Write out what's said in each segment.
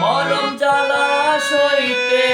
মরম জ্বালা সইতে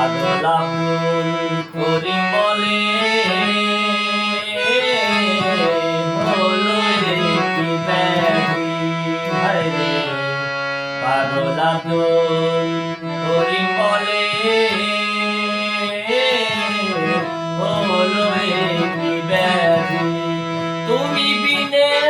বাদলা করি বলে পাগলা তো করি বলে হলো কি তুমি বিনে